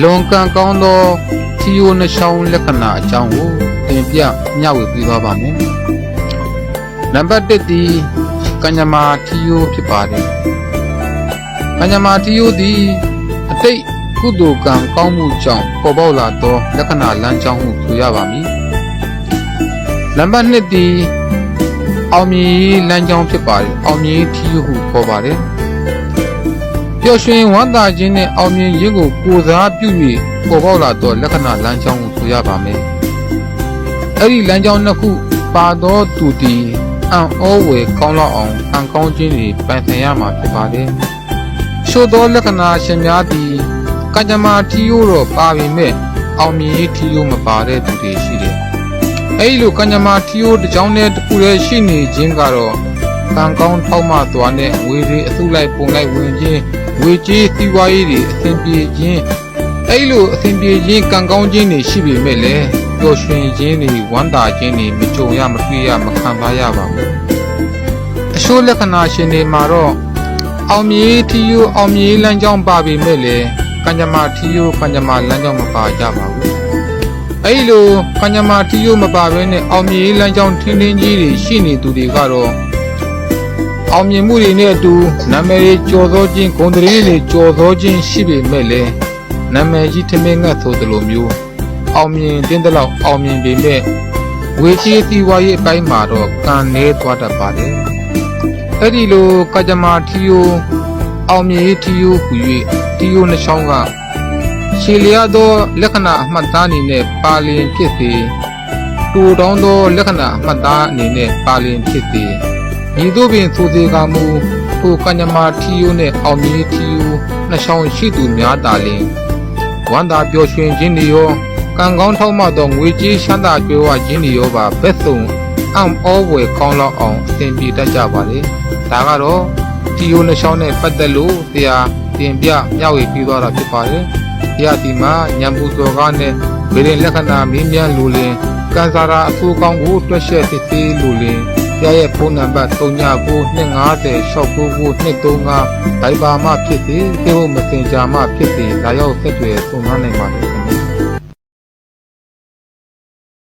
လွန်ကန်ကောင်းသောထီယိုနှချောင်းလက္ခဏာအကြောင်းကိုသင်ပြမျှဝေပေးသွားပါမယ်နံပါတ်1ဒီကညမာထီယိုဖြစ်ပါတယ်ကညမာထီယိုသည်အတိတ်ကုသိုလ်ကံကောင်းမှုကြောင့်ပေါ်ပေါက်လာသောလက္ခဏာလမ်းကြောင်းဟုဆိုရပါမည်နံပါတ်2ဒီအောင်မြင်ရေးလမ်းကြောင်းဖြစ်ပါတယ်အောင်မြင်ရေးထီယိုဟုခေါ်ပါတယ် ပျော်ရွှင်ဝမ်းသာခြင်းနဲ့အောင်မြင်ရေးကိုကိုယ်စားပြု၍ပေါ်ပေါက်လာသောလက္ခဏာလမ်းကြောင်းဟုဆိုရပါမယ်အဲ့ဒီလမ်းကြောင်းနှစ်ခုပါသောသူသည်အံ့ဩဝယ်ကောင်းလောက်အောင်အံကောင်းခြင်းတွေပိုင်ဆိုင်ရမှာဖြစ်ပါတယ်ချို့သောလက္ခဏာရှင်များသည်ကံကြမ္မာထီယိုတော့ပါပေမဲ့အောင်မြင်ရေးထီယိုမပါတဲ့သူတွေရှိတယ်အဲ့ဒီလိုကံကြမ္မာထီယိုတစ်ကြောင်းနဲ့တစ်ခုတည်းရှိနေခြင်းကတော့ကံကောင်းထောက်မှသွားတဲ့ငွေတွေအစုလိုက်ပုံလိုက်ဝင်ခြင်း ငွေကြေးစီးပွားရေးတွေအဆင်ပြေခြင်းအဲ့လိုအဆင်ပြေခြင်းကံကောင်းခြင်းတွေရှိပေမဲ့လည်းပျော်ရွှင်ခြင်းတွေဝမ်းသာခြင်းတွေမကြုံရမတွေ့ရမခံစားရပါဘူးအရှိုးလက္ခဏာရှင်တွေမှာတော့အောင်မြင်ထီယိုအောင်မြင်လမ်းကြောင်းပါပေမဲ့လည်းကံကြမ္မာထီယိုကံကြမ္မာလမ်းကြောင်းမပါကြပါဘူးအဲ့ဒီလိုကံကြမ္မာထီယိုမပါဘဲနဲ့အောင်မြင်လမ်းကြောင်းထင်းထင်းကြီးတွေရှိနေသူတွေကတော့ အောင်မြင်မှုတွေနဲ့အတူနာမည်တွေကျော်သောခြင်းဂုဏ်သတင်းတွေကျော်သောခြင်းရှိပေမဲ့လည်းနာမည်ကြီးထမင်းငတ်ဆိုသလိုမျိုးအောင်မြင်တဲ့တဲ့လောက်အောင်မြင်ပေမဲ့ဝေကြီးတီဝါရေးအပိုင်းမှာတော့ကံနေသွားတတ်ပါတယ်။အဲ့ဒီလိုကကြမာထီယိုအောင်မြင်ရေးထီယိုဟူ၍ထီယိုနှချောင်းကရှေလျားသောလက္ခဏာအမှတ်သားအနေနဲ့ပါလင်ဖြစ်စေတူတောင်းသောလက္ခဏာအမှတ်သားအနေနဲ့ပါလင်ဖြစ်စေ ဤသို့ပင်ဆိုစေကမူထိုကညမာထီယိုနှင့်အောင်မြင်ထီယိုနှချောင်းရှိသူများတာလင်ဝန္တာပျော်ရွှင်ခြင်းတွေရောကံကောင်းထောက်မှသောငွေကြေးချမ်းသာကြွယ်ဝခြင်းတွေရောပါဘက်စုံအံ့ဩဝယ်ကောင်းလောက်အောင်အသင်ပြေတတ်ကြပါလေဒါကတော့ထီယိုနှချောင်းနဲ့ပတ်သက်လို့တရားတင်ပြမျှဝေပြီးသွားတာဖြစ်ပါတယ်တရားဒီမှာညံပူစော်ကားနဲ့ဗေဒင်လက္ခဏာမင်းမြန်လူလင်ကံစားရာအဆိုးကောင်းကိုတွက်ချက်စစ်သေးလူလင် ရရဲ့ဖုန်းနံပါတ်399250 69925ဘိုင်ဘာမှဖြစ်စေ Facebook Messenger မှဖြစ်စေလာရောက်ဆက်သွယ်ဆုံနှမ်းနိုင်ပါတယ်ခင်ဗျာ